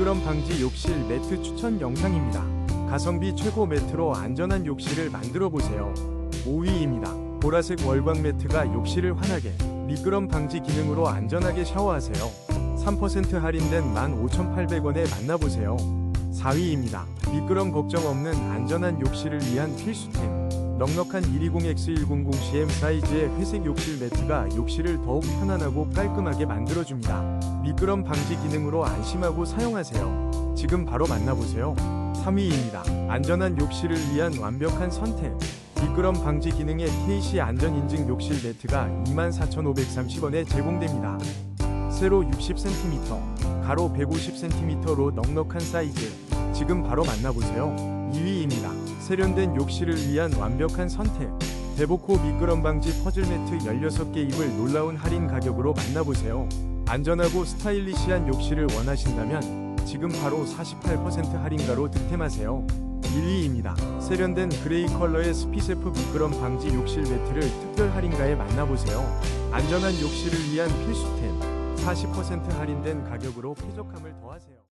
미끄럼 방지 욕실 매트 추천 영상입니다. 가성비 최고 매트로 안전한 욕실을 만들어 보세요. 5위입니다. 보라색 월광 매트가 욕실을 환하게 미끄럼 방지 기능으로 안전하게 샤워하세요. 3% 할인된 15,800원에 만나보세요. 4위입니다. 미끄럼 걱정 없는 안전한 욕실을 위한 필수템. 넉넉한 120X100CM 사이즈의 회색 욕실 매트가 욕실을 더욱 편안하고 깔끔하게 만들어줍니다. 미끄럼 방지 기능으로 안심하고 사용하세요. 지금 바로 만나보세요. 3위입니다. 안전한 욕실을 위한 완벽한 선택. 미끄럼 방지 기능의 KC 안전 인증 욕실 매트가 24,530원에 제공됩니다. 세로 60cm, 가로 150cm로 넉넉한 사이즈. 지금 바로 만나보세요. 2위입니다. 세련된 욕실을 위한 완벽한 선택. 대보코 미끄럼 방지 퍼즐 매트 16개 입을 놀라운 할인 가격으로 만나보세요. 안전하고 스타일리시한 욕실을 원하신다면 지금 바로 48% 할인가로 득템하세요. 1위입니다. 세련된 그레이 컬러의 스피세프 미끄럼 방지 욕실 매트를 특별 할인가에 만나보세요. 안전한 욕실을 위한 필수템. 40% 할인된 가격으로 쾌적함을 더하세요.